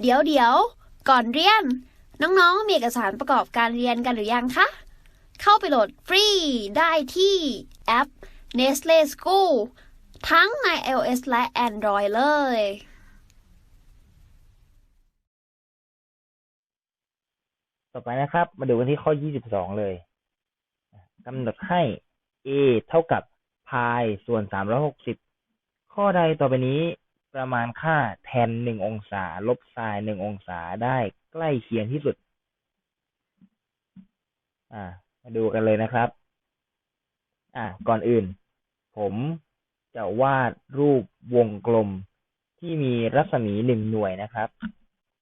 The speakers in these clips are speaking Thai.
เดี๋ยวเดี๋ยวก่อนเรียน น้องๆ มีเอกสารประกอบการเรียนกันหรือยังคะ เข้าไปโหลดฟรีได้ที่แอป Nestle School ทั้งใน iOS และ Android เลย ต่อไปนะครับ มาดูกันที่ข้อ 22 เลยกำหนดให้ a เท่ากับพายส่วน 360 ข้อใดต่อไปนี้ ประมาณค่าแทน1องศาลบไซน์1องศาได้ใกล้เคียงที่สุด อ่า มาดูกันเลยนะครับ อ่า ก่อนอื่น ผมจะวาดรูปวงกลมที่มีรัศมีหนึ่งหน่วยนะครับ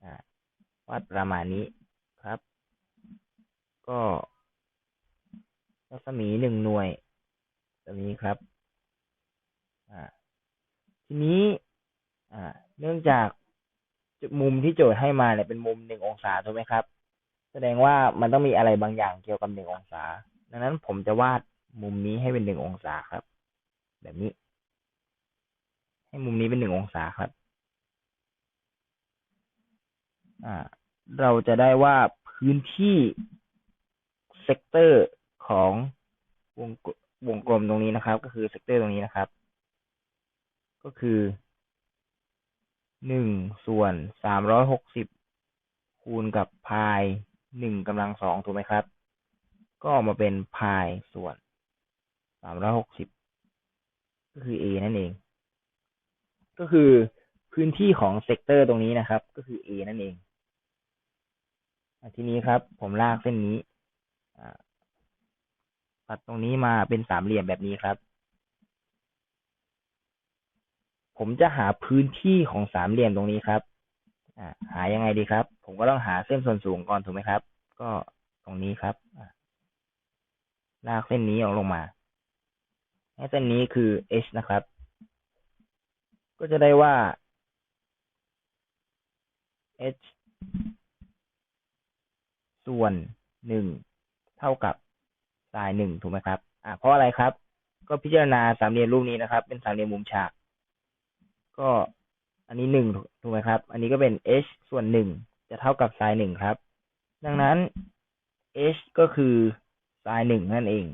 อ่าวาดประมาณนี้ครับ ก็ รัศมีหนึ่งหน่วยแบบนี้ครับ อ่า ทีนี้ อ่า เนื่องจากมุมที่โจทย์ให้มาเนี่ยเป็นมุมหนึ่งองศาถูกไหมครับ แสดงว่ามันต้องมีอะไรบางอย่างเกี่ยวกับหนึ่งองศา ดังนั้นผมจะวาดมุมนี้ให้เป็นหนึ่งองศาครับ แบบนี้ ให้มุมนี้เป็นหนึ่งองศาครับ อ่า เราจะได้ว่าพื้นที่เซกเตอร์ของวงวงกลมตรงนี้นะครับ ก็คือเซกเตอร์ตรงนี้นะครับ ก็คือ หนึ่งส่วนสามร้อยหกสิบคูณกับพายหนึ่งกำลังสองถูกไหมครับ ก็ออกมาเป็นพายส่วนสามร้อยหกสิบก็คือ a นั่นเอง ก็คือพื้นที่ของเซกเตอร์ตรงนี้นะครับ ก็คือ a นั่นเองทีนี้ครับ ผมลากเส้นนี้ตัดตรงนี้มาเป็นสามเหลี่ยมแบบนี้ครับ ผมจะหาพื้นที่ของสามเหลี่ยมตรงนี้ครับหายังไงดีครับ ผมก็ต้องหาเส้นส่วนสูงก่อนถูกไหมครับ ก็ตรงนี้ครับลากเส้นนี้ออกลงมาให้เส้นนี้คือ h นะครับ ก็จะได้ว่า h ส่วนหนึ่งเท่ากับไซน์หนึ่งถูกไหมครับ อ่าเพราะอะไรครับ ก็พิจารณาสามเหลี่ยมรูปนี้นะครับ เป็นสามเหลี่ยมมุมฉาก ก็อันนี้หนึ่งถูกไหมครับ อันนี้ก็เป็น h ส่วนหนึ่งจะเท่ากับไซน์หนึ่งครับ ดังนั้น h ก็คือไซน์หนึ่งนั่นเอง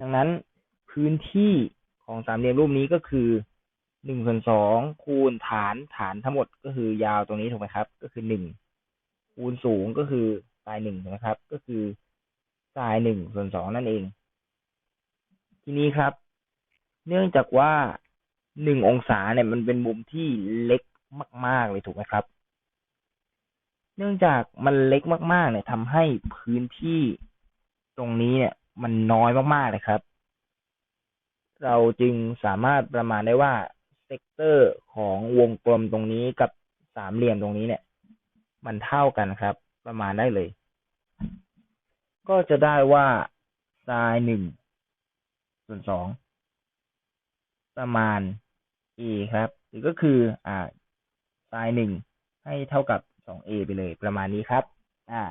ดังนั้นพื้นที่ของสามเหลี่ยมรูปนี้ก็คือหนึ่งส่วนสองคูณฐานฐานทั้งหมดก็คือยาวตรงนี้ถูกไหมครับ ก็คือหนึ่งคูณสูงก็คือไซน์หนึ่งนะครับ ก็คือไซน์หนึ่งส่วนสองนั่นเอง ทีนี้ครับ เนื่องจากว่า หนึ่งองศาเนี่ยมันเป็นมุมที่เล็กมาก ๆ เลยถูกไหมครับ เนื่องจากมันเล็กมาก ๆ เนี่ยทำให้พื้นที่ตรงนี้เนี่ย มันน้อยมาก ๆ เลยครับ เราจึงสามารถประมาณได้ว่าเซกเตอร์ของวงกลมตรงนี้กับสามเหลี่ยมตรงนี้เนี่ย มันเท่ากันครับ ประมาณได้เลย ก็จะได้ว่าไซน์หนึ่งส่วนสอง ประมาณ a ครับ หรือก็คืออ่าไซน์หนึ่งให้เท่ากับสอง a ไปเลยประมาณนี้ครับ อ่า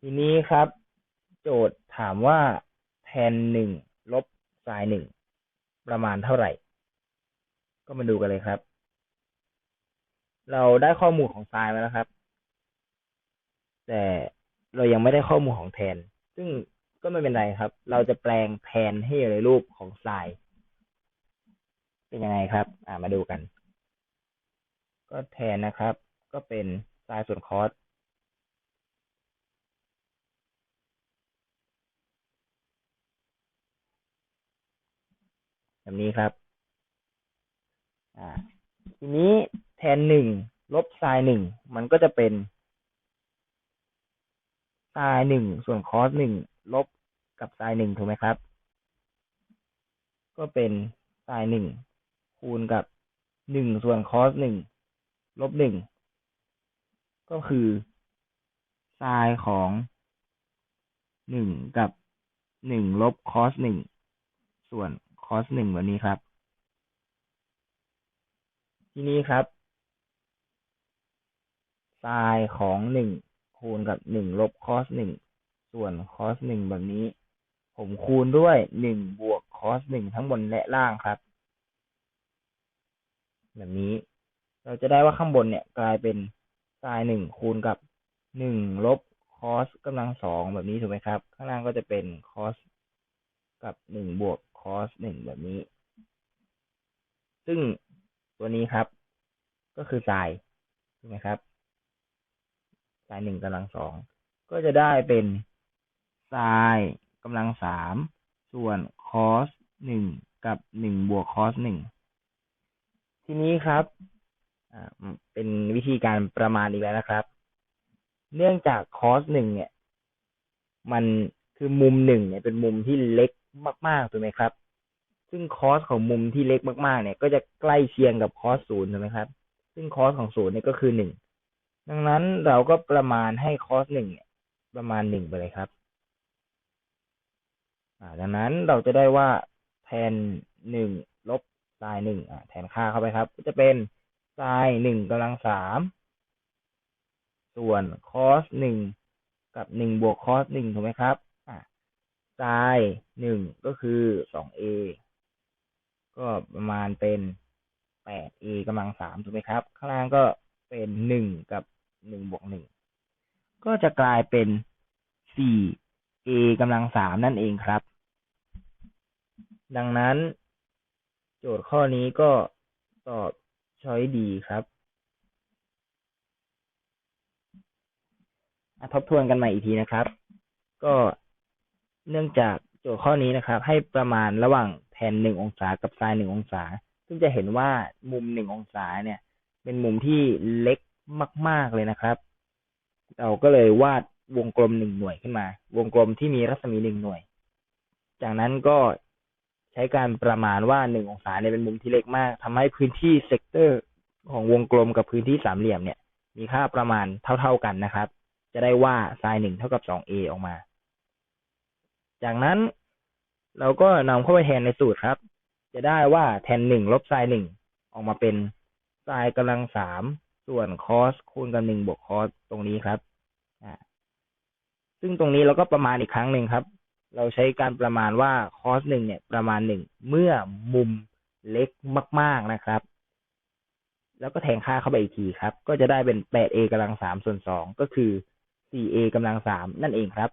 ทีนี้ครับ โจทย์ถามว่าแทนหนึ่งลบไซน์หนึ่งประมาณเท่าไหร่ ก็มาดูกันเลยครับ เราได้ข้อมูลของไซน์มาแล้วครับ แต่เรายังไม่ได้ข้อมูลของแทน ซึ่ง ก็ไม่เป็นไรครับ เราจะแปลงแทนให้อยู่ในรูปของไซน์เป็นยังไงครับ อ่ามาดูกัน ก็แทนนะครับ ก็เป็นไซน์ส่วนคอสแบบนี้ครับ อ่า ทีนี้แทนหนึ่งลบไซน์หนึ่งมันก็จะเป็นไซน์หนึ่งส่วนคอสหนึ่ง ลบกับไซน์หนึ่งถูกไหมครับ ก็เป็นไซน์หนึ่งคูณกับหนึ่งส่วนคอสหนึ่งลบหนึ่งก็คือไซน์ของหนึ่งกับหนึ่งลบคอสหนึ่งส่วนคอสหนึ่งแบบนี้ครับ ทีนี้ครับไซน์ของหนึ่งคูณกับหนึ่งลบคอสหนึ่ง ส่วนคอสหนึ่งแบบนี้ ผมคูณด้วยหนึ่งบวกคอสหนึ่งทั้งบนและล่างครับ แบบนี้ เราจะได้ว่าข้างบนเนี่ยกลายเป็นไซน์หนึ่งคูณกับหนึ่งลบคอสกำลังสองแบบนี้ถูกไหมครับ ข้างล่างก็จะเป็นคอสกับหนึ่งบวกคอสหนึ่งแบบนี้ ซึ่งตัวนี้ครับ ก็คือไซน์ถูกไหมครับไซน์หนึ่งกำลังสองก็จะได้เป็น ไซน์กำลังสามส่วนคอสหนึ่งกับหนึ่งบวกคอสหนึ่งทีนี้ครับอ่าเป็นวิธีการประมาณอีกแล้วนะครับ เนื่องจากคอสหนึ่งเนี่ย มันคือมุมหนึ่งเนี่ยเป็นมุมที่เล็กมากๆถูกไหมครับ ซึ่งคอสของมุมที่เล็กมากๆ เนี่ย ก็จะใกล้เคียงกับคอสศูนย์ถูกไหมครับ ซึ่งคอสของศูนย์เนี่ยก็คือหนึ่งดังนั้นเราก็ประมาณให้คอสหนึ่งเนี่ยประมาณหนึ่งไปเลยครับ อ่าดังนั้นเราจะได้ว่าแทนหนึ่งลบไซน์หนึ่งอ่าแทนค่าเข้าไปครับ ก็จะเป็นไซน์หนึ่งกำลังสามส่วนคอสหนึ่งกับหนึ่งบวกคอสหนึ่งถูกไหมครับอ่าไซน์หนึ่งก็คือสองเอก็ประมาณเป็นแปดเอกำลังสามถูกไหมครับ ข้างล่างก็เป็นหนึ่งกับหนึ่งบวกหนึ่งก็จะกลายเป็นสี่เอกำลังสามนั่นเองครับ ดังนั้น โจทย์ข้อนี้ก็ตอบช้อยดีครับทบทวนกันใหม่อีกทีนะครับ ก็เนื่องจากโจทย์ข้อนี้นะครับ ให้ประมาณระหว่างแทนหนึ่งองศากับไซน์หนึ่งองศา ซึ่งจะเห็นว่ามุมหนึ่งองศาเนี่ย เป็นมุมที่เล็กมาก ๆเลยนะครับ เราก็เลยวาดวงกลมหนึ่งหน่วยขึ้นมา วงกลมที่มีรัศมีหนึ่งหน่วย จากนั้นก็ ใช้การประมาณว่าหนึ่งองศาเนี่ยเป็นมุมที่เล็กมากทำให้พื้นที่เซกเตอร์ของวงกลมกับพื้นที่สามเหลี่ยมเนี่ย มีค่าประมาณเท่า ๆกันนะครับ จะได้ว่าไซน์หนึ่งเท่ากับสองเอออกมา จากนั้นเราก็นำเข้าไปแทนในสูตรครับ จะได้ว่าแทนหนึ่งลบไซน์หนึ่งออกมาเป็นไซน์กำลังสามส่วนคอสคูณกับหนึ่งบวกคอสตรงนี้ครับ อ่าซึ่งตรงนี้เราก็ประมาณอีกครั้งหนึ่งครับ เราใช้การประมาณว่าคอสหนึ่งเนี่ยประมาณหนึ่งเมื่อมุมเล็กมาก ๆนะครับ แล้วก็แทนค่าเข้าไปอีกทีครับ ก็จะได้เป็นแปดเอกำลังสามส่วนสองก็คือสี่เอกำลังสามนั่นเองครับ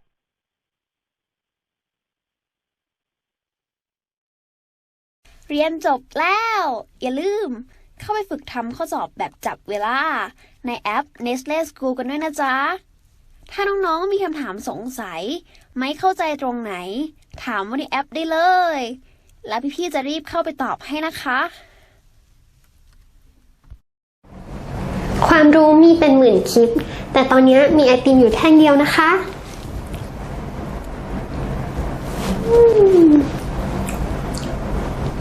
เรียนจบแล้ว อย่าลืม เข้าไปฝึกทำข้อสอบแบบจับเวลา ในแอป Nestle School กันด้วยนะจ๊ะ ถ้าน้องๆมีคำถามสงสัย ไม่เข้าใจตรงไหน ถามว่าในแอปได้เลย แล้วพี่ๆจะรีบเข้าไปตอบให้นะคะ ความรู้มีเป็นหมื่นคลิป แต่ตอนนี้มีไอติมอยู่แท่งเดียวนะคะ อืม